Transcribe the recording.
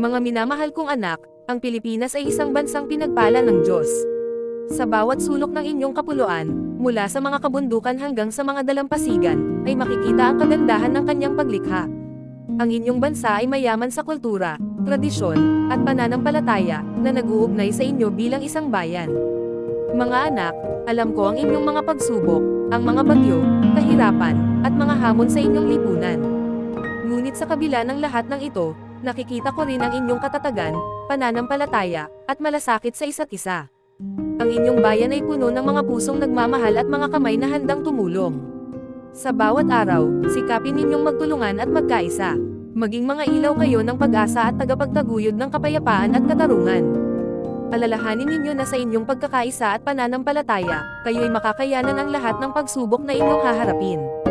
Mga minamahal kong anak, ang Pilipinas ay isang bansang pinagpala ng Diyos. Sa bawat sulok ng inyong kapuluan, mula sa mga kabundukan hanggang sa mga dalampasigan, ay makikita ang kagandahan ng kanyang paglikha. Ang inyong bansa ay mayaman sa kultura, tradisyon, at pananampalataya, na nag-uugnay sa inyo bilang isang bayan. Mga anak, alam ko ang inyong mga pagsubok, ang mga bagyo, kahirapan, at mga hamon sa inyong lipunan. Ngunit sa kabila ng lahat ng ito, nakikita ko rin ang inyong katatagan, pananampalataya, at malasakit sa isa't isa. Ang inyong bayan ay puno ng mga pusong nagmamahal at mga kamay na handang tumulong. Sa bawat araw, sikapin ninyong magtulungan at magkaisa. Maging mga ilaw kayo ng pag-asa at tagapagtaguyod ng kapayapaan at katarungan. Alalahanin ninyo na sa inyong pagkakaisa at pananampalataya, kayo'y makakayanan ang lahat ng pagsubok na inyong haharapin.